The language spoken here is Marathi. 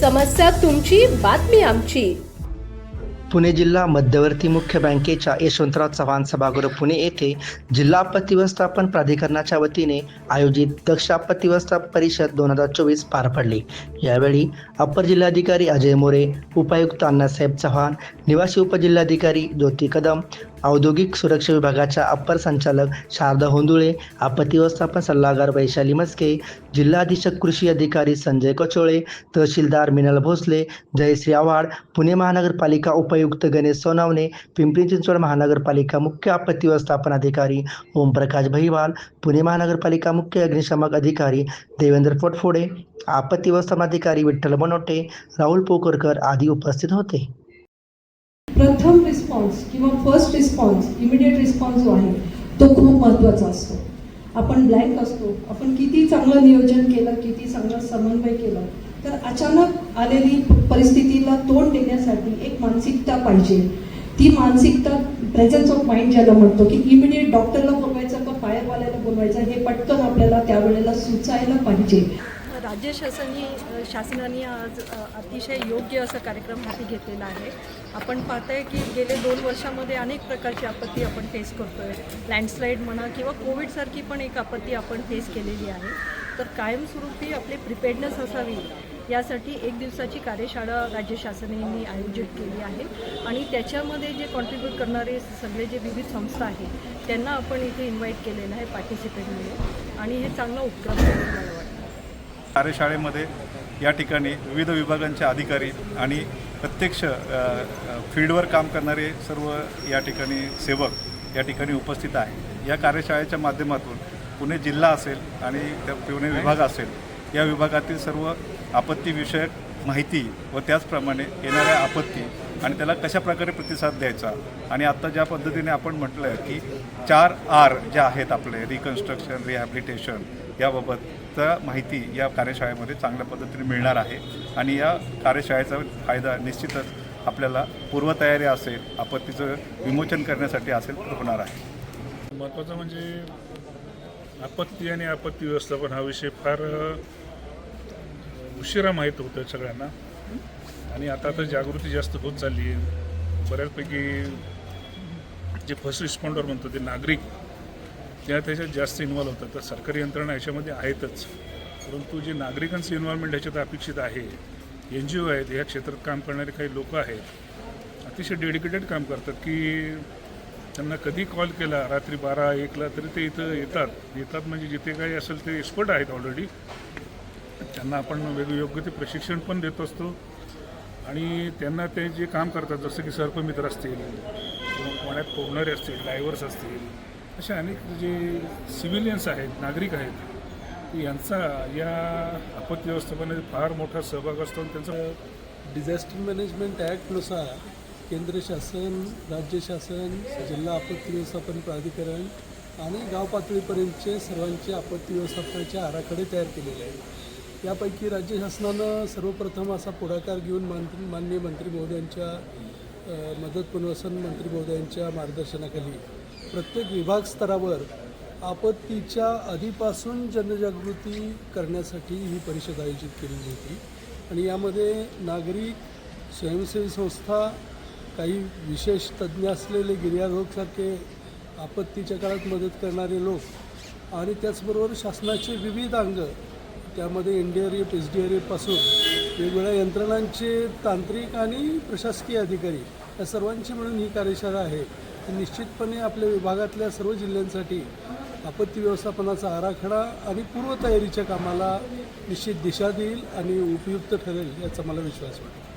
समस्या तुमची बातमी आमची. पुणे जिल्हा मध्यवर्ती मुख्य बँकेच्या यशवंतराव चव्हाण सभागृह पुणे येथे जिल्हा आपत्ती व्यवस्थापन प्राधिकरणाच्या वतीने आयोजित दक्ष आपत्ती व्यवस्थापन परिषद दोन हजार चोवीस पार पडली. यावेळी अप्पर जिल्हाधिकारी अजय मोरे उपायुक्त अण्णासाहेब चव्हाण निवासी उपजिल्हाधिकारी ज्योती कदम औद्योगिक सुरक्षा विभागाच्या अप्पर संचालक शारदा होंदुळे आपत्ती व्यवस्थापन सल्लागार वैशाली मस्के जिल्हाधीशक कृषी अधिकारी संजय कचोळे तहसीलदार मिनल भोसले जयश्री आव्हाड पुणे महानगरपालिका उपायुक्त गणेश सोनावणे पिंपरी चिंचवड महानगरपालिका मुख्य आपत्ती व्यवस्थापन अधिकारी ओमप्रकाश भैवाल पुणे महानगरपालिका मुख्य अग्निशामक अधिकारी देवेंद्र पोटफोडे आपत्ती व्यवस्थापन अधिकारी विठ्ठल बनोटे राहुल पोकरकर आदी उपस्थित होते. प्रथम रिस्पॉन्स किंवा फर्स्ट रिस्पॉन्स इमिडिएट रिस्पॉन्स जो आहे तो खूप महत्त्वाचा असतो. आपण ब्लँक असतो. आपण किती चांगलं नियोजन केलं किती चांगलं समन्वय केलं तर अचानक आलेली परिस्थितीला तोंड देण्यासाठी एक मानसिकता पाहिजे. ती मानसिकता प्रेझेन्स ऑफ माइंड ज्याला म्हणतो की इमिडिएट डॉक्टरला बोलवायचं का फायरवाल्याला बोलवायचं हे पटकन आपल्याला त्यावेळेला सुचायला पाहिजे. राज्य शासनी शासनाने आज अतिशय योग्य असा कार्यक्रम हाती घेतलेला आहे. आपण पाहताय की गेले दोन वर्षामध्ये अनेक प्रकारची आपत्ती आपण फेस करतोय. लँडस्लाईड म्हणा किंवा कोविडसारखी पण एक आपत्ती आपण फेस केलेली आहे. तर कायमस्वरूपी आपली प्रिपेडनेस असावी यासाठी एक दिवसाची कार्यशाळा राज्य शासनाने आयोजित केली आहे. आणि त्याच्यामध्ये जे कॉन्ट्रीब्यूट करणारे सगळे जे विविध संस्था आहेत त्यांना आपण इथे इन्व्हाइट केलेलं आहे पार्टिसिपेट म्हणून. आणि हे चांगला उपक्रम आहे. कार्यशाळेमध्ये या ठिकाणी विविध विभागांचे अधिकारी आणि प्रत्यक्ष फील्डवर काम करणारे सर्व या ठिकाणी सेवक या ठिकाणी उपस्थित आहे. या कार्यशाळेच्या माध्यमातून पुणे जिल्हा असेल आणि त्या पुणे विभाग असेल या विभागातील सर्व आपत्तीविषयक माहिती व त्याचप्रमाणे येणाऱ्या आपत्ती आणि त्याला कशा प्रकारे प्रतिसाद द्यायचा आणि आत्ता ज्या पद्धतीने आपण म्हटलं आहे की चार आर ज्या आहेत आपले रिकन्स्ट्रक्शन रिहॅबिलिटेशन याबाबतचा माहिती या कार्यशाळेमध्ये चांगल्या पद्धतीने मिळणार आहे. आणि या कार्यशाळेचा फायदा निश्चितच आपल्याला पूर्वतयारी असेल आपत्तीचं विमोचन करण्यासाठी असेल तर होणार आहे. महत्त्वाचं म्हणजे आपत्ती आणि आपत्ती व्यवस्थापन हा विषय फार उशिरा माहीत होतं सगळ्यांना. आणि आता तर जागृती जास्त होत चालली आहे. बऱ्याचपैकी जे फर्स्ट रिस्पॉन्डर म्हणतो ते नागरिक त्या त्याच्यात जास्त इन्व्हॉल्व होतात. तर सरकारी यंत्रणा याच्यामध्ये आहेतच. परंतु जे नागरिकांचं इन्व्हॉल्वमेंट ह्याच्यात अपेक्षित आहे एन जी ओ आहेत ह्या क्षेत्रात काम करणारे काही लोक आहेत अतिशय डेडिकेटेड काम करतात की त्यांना कधी कॉल केला रात्री बारा एकला तरी ते इथं येतात. येतात म्हणजे जिथे काही असेल ते एक्सपर्ट आहेत ऑलरेडी त्यांना आपण वेगयोग्य ते प्रशिक्षण पण देत असतो. आणि त्यांना ते जे काम करतात जसं की सर्पमित्र असतील किंवा पाण्यात पोहणारे असतील डायव्हर्स असतील असे अनेक जे सिव्हिलियन्स आहेत नागरिक आहेत यांचा या आपत्ती व्यवस्थापनात फार मोठा सहभाग असतो आणि त्यांचा डिझास्टर मॅनेजमेंट ॲक्टनुसार केंद्र शासन राज्य शासन जिल्हा आपत्ती व्यवस्थापन प्राधिकरण आणि गाव पातळीपर्यंतचे सर्वांचे आपत्ती व्यवस्थापनाचे आराखडे तयार केलेले आहेत. यापैकी राज्य शासनानं सर्वप्रथम असा पुढाकार घेऊन मंत्री माननीय मंत्री महोदयांच्या मदत पुनर्वसन मंत्री महोदयांच्या मार्गदर्शनाखाली प्रत्येक विभाग स्तरावर आपत्तीच्या आधीपासून जनजागृती करण्यासाठी ही परिषद आयोजित केलेली होती. आणि यामध्ये नागरिक स्वयंसेवी संस्था काही विशेष तज्ज्ञ असलेले गिर्यारोगसारखे आपत्तीच्या काळात मदत करणारे लोक आणि त्याचबरोबर शासनाचे विविध अंग त्यामध्ये N D R F S D R एफपासून वेगवेगळ्या यंत्रणांचे तांत्रिक आणि प्रशासकीय अधिकारी या सर्वांची मिळून ही कार्यशाळा आहे. निश्चितपणे आपल्या विभागातल्या सर्व जिल्ह्यांसाठी आपत्ती व्यवस्थापनाचा आराखडा आणि पूर्वतयारीच्या कामाला निश्चित दिशा देईल आणि उपयुक्त ठरेल याचा मला विश्वास वाटतो.